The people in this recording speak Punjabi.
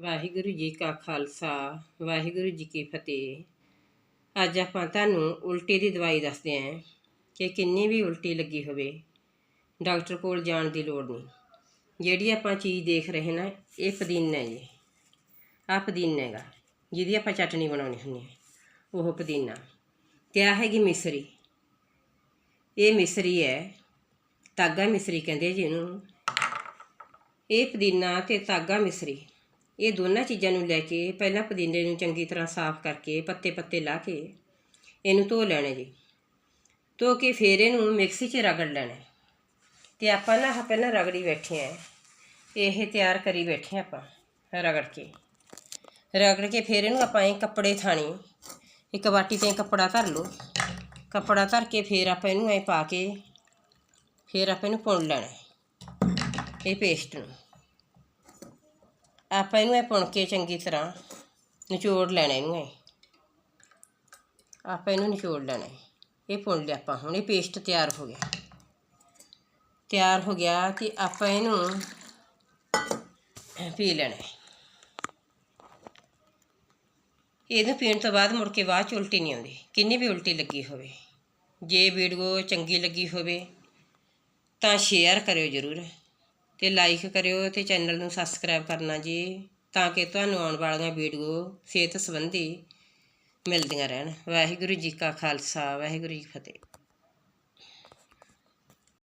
ਵਾਹਿਗੁਰੂ ਜੀ ਕਾ ਖਾਲਸਾ, ਵਾਹਿਗੁਰੂ ਜੀ ਕੀ ਫਤਿਹ। ਅੱਜ ਆਪਾਂ ਤੁਹਾਨੂੰ ਉਲਟੀ ਦੀ ਦਵਾਈ ਦੱਸਦੇ ਆਂ ਕਿ ਕਿੰਨੀ ਵੀ ਉਲਟੀ ਲੱਗੀ ਹੋਵੇ, ਡਾਕਟਰ ਕੋਲ ਜਾਣ ਦੀ ਲੋੜ ਨਹੀਂ। ਜਿਹੜੀ ਆਪਾਂ ਚੀਜ਼ ਦੇਖ ਰਹੇ ਨਾ, ਇਹ ਪੁਦੀਨਾ ਹੈ ਜੀ ਆ ਪੁਦੀਨਾ ਹੈਗਾ, ਜਿਹਦੀ ਆਪਾਂ ਚਟਣੀ ਬਣਾਉਣੀ ਹੁੰਦੀ ਹੈ, ਉਹ ਪੁਦੀਨਾ। ਤੇ ਆ ਹੈਗੀ ਮਿਸਰੀ। ਇਹ ਮਿਸਰੀ ਹੈ ਤਾਗਾ ਮਿਸਰੀ ਕਹਿੰਦੇ ਜੀ ਇਹਨੂੰ। ਇਹ ਪੁਦੀਨਾ ਤੇ ਤਾਗਾ ਮਿਸਰੀ। ਇਹ ਦੋਨਾਂ ਚੀਜ਼ਾਂ ਨੂੰ ਲੈ ਕੇ ਪਹਿਲਾਂ ਪੁਦੀਨੇ ਨੂੰ ਚੰਗੀ ਤਰ੍ਹਾਂ ਸਾਫ਼ ਕਰਕੇ ਪੱਤੇ ਪੱਤੇ ਲਾ ਕੇ ਇਹਨੂੰ ਧੋ ਲੈਣਾ ਜੀ। ਧੋ ਕੇ ਫਿਰ ਇਹਨੂੰ ਮਿਕਸੀ 'ਚ ਰਗੜ ਲੈਣਾ ਤੇ ਆਪਾਂ ਨਾ ਪਹਿਲਾਂ ਰਗੜੀ ਬੈਠੇ ਆ ਇਹ ਤਿਆਰ ਕਰੀ ਬੈਠੇ ਹਾਂ ਆਪਾਂ ਰਗੜ ਕੇ। ਰਗੜ ਕੇ ਫਿਰ ਇਹਨੂੰ ਆਪਾਂ ਇਹ ਕੱਪੜੇ ਥਾਣੀ, ਇੱਕ ਬਾਟੀ ਤੇ ਕੱਪੜਾ ਧਰ ਲਓ। ਕੱਪੜਾ ਧਰ ਕੇ ਫਿਰ ਆਪਾਂ ਇਹਨੂੰ ਐ ਪਾ ਕੇ ਫਿਰ ਆਪਾਂ ਇਹਨੂੰ ਪੁਣ ਲੈਣਾ ਇਹ ਪੇਸਟ ਨੂੰ। ਆਪਾਂ ਇਹਨੂੰ ਇਹ ਪੁਣ ਕੇ ਚੰਗੀ ਤਰ੍ਹਾਂ ਨਿਚੋੜ ਲੈਣਾ ਇਹਨੂੰ ਇਹ। ਆਪਾਂ ਇਹਨੂੰ ਨਿਚੋੜ ਲੈਣਾ ਇਹ। ਪੁਣ ਲਿਆ ਆਪਾਂ ਹੁਣ, ਇਹ ਪੇਸਟ ਤਿਆਰ ਹੋ ਗਿਆ। ਤਿਆਰ ਹੋ ਗਿਆ ਤੇ ਆਪਾਂ ਇਹਨੂੰ ਪੀ ਲੈਣਾ ਇਹਨੂੰ ਪੀਣ ਤੋਂ ਬਾਅਦ ਮੁੜ ਕੇ ਬਾਅਦ ਚ ਉਲਟੀ ਨਹੀਂ ਆਉਂਦੀ। ਕਿੰਨੀ ਵੀ ਉਲਟੀ ਲੱਗੀ ਹੋਵੇ। ਜੇ ਵੀਡੀਓ ਚੰਗੀ ਲੱਗੀ ਹੋਵੇ ਤਾਂ ਸ਼ੇਅਰ ਕਰਿਓ ਜ਼ਰੂਰ। ਤੇ ਲਾਈਕ ਕਰਿਓ ਤੇ ਚੈਨਲ ਨੂੰ ਸਬਸਕ੍ਰਾਈਬ ਕਰਨਾ ਜੀ, ਤਾਂ ਕਿ ਤੁਹਾਨੂੰ ਆਉਣ ਵਾਲੀਆਂ ਵੀਡੀਓ ਸਿਹਤ ਸੰਬੰਧੀ ਮਿਲਦੀਆਂ ਰਹਿਣ। ਵਾਹਿਗੁਰੂ ਜੀ ਕਾ ਖਾਲਸਾ, ਵਾਹਿਗੁਰੂ ਜੀ ਫਤਿਹ।